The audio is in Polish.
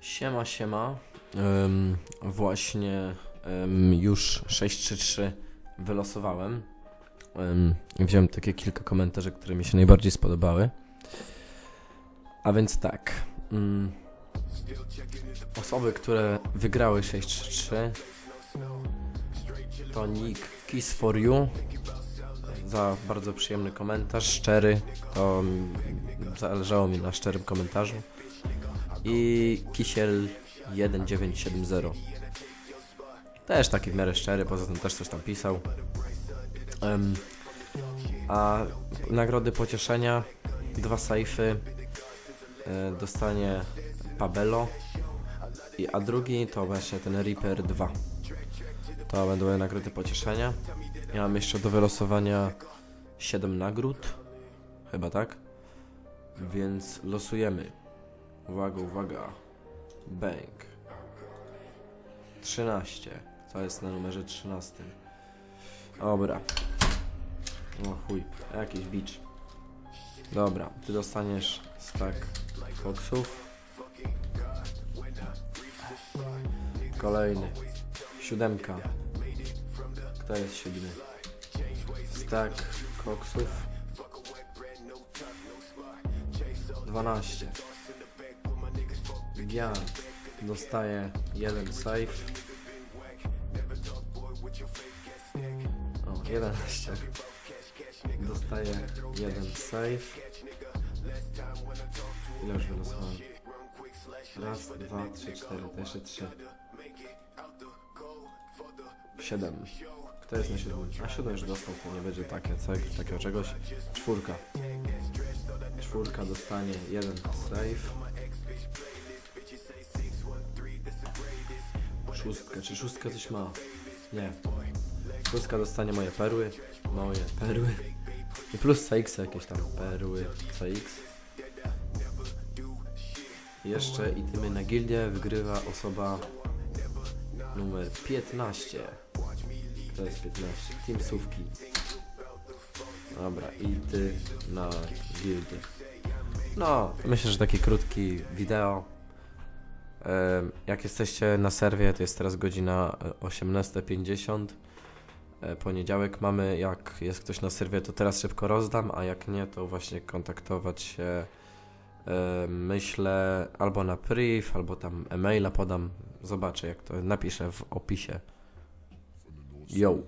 Siema, siema. Ym, właśnie ym, już 633 wylosowałem. I wziąłem takie kilka komentarzy, które mi się najbardziej spodobały. A więc tak. ym, osoby, które wygrały 633 to Nick Kiss for You za bardzo przyjemny komentarz, szczery. To mm, zależało mi na szczerym komentarzu i Kisiel 1970. Też taki w miarę szczery, poza tym też coś tam pisał. Em, a nagrody pocieszenia, dwa sejfy e, dostanie Pabelo, i, a drugi to właśnie ten Reaper 2. To będą moje nagrody pocieszenia. Ja mam jeszcze do wylosowania 7 nagród, chyba tak? Więc losujemy. Uwaga, uwaga. Bank. 13. To jest na numerze 13. Dobra. O chuj, jakiś bicz. Dobra, ty dostaniesz stack koksów. Kolejny. Siódemka. Kto jest siódmy? Stack koksów. 12. Ja dostaję jeden save. O, 11. Dostaję jeden save. Ile już wylosowałem? Raz, dwa, trzy, cztery, to jeszcze trzy. Siedem. Kto jest na siódmym? A siódmy już dostał, to nie będzie takie, co- takiego czegoś. Czwórka. Czwórka dostanie jeden save. Szóstka. Czy szóstka coś ma? Nie. Szóstka dostanie moje perły. Moje perły. I plus CX jakieś tam perły. CX. Jeszcze i tymy na gildię wygrywa osoba numer 15. To jest 15. Teamsówki. Dobra, i ty na gildię. No, myślę, że taki krótki wideo. Jak jesteście na serwie, to jest teraz godzina e, 18.50. E, Poniedziałek mamy. Jak jest ktoś na serwie, to teraz szybko rozdam, a jak nie, to właśnie kontaktować się. e, Myślę albo na priv, albo tam e-maila podam. Zobaczę, jak to napiszę w opisie. Yo.